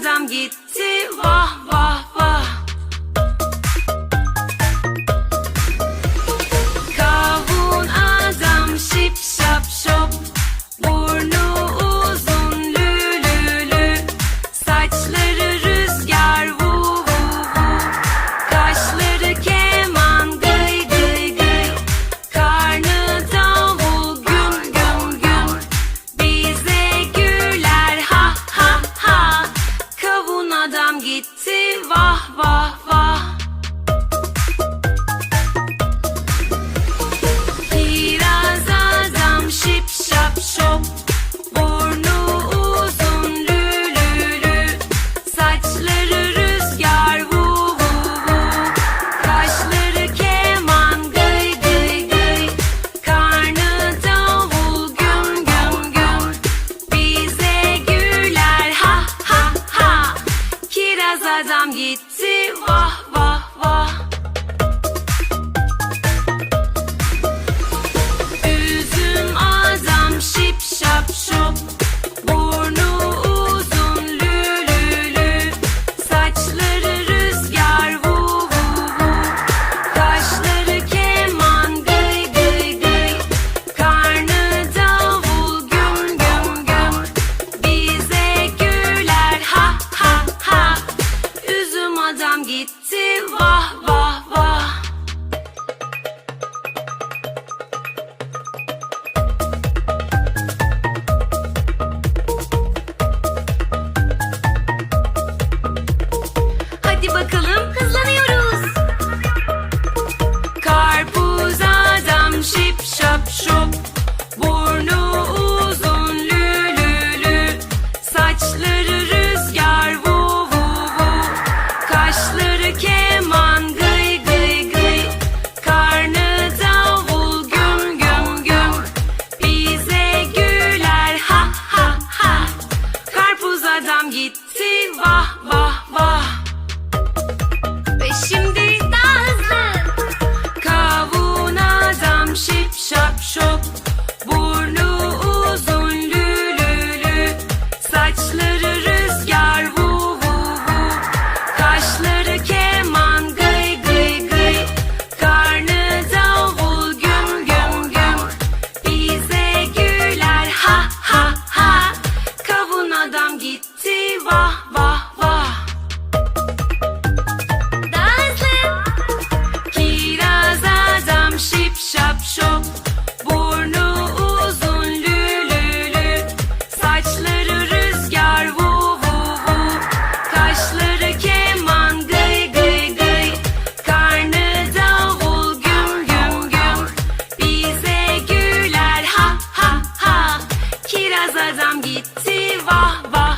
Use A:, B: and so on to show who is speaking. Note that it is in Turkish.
A: adam gitti. Vah vah vah adam gitti. Kazadam gitti vah vah.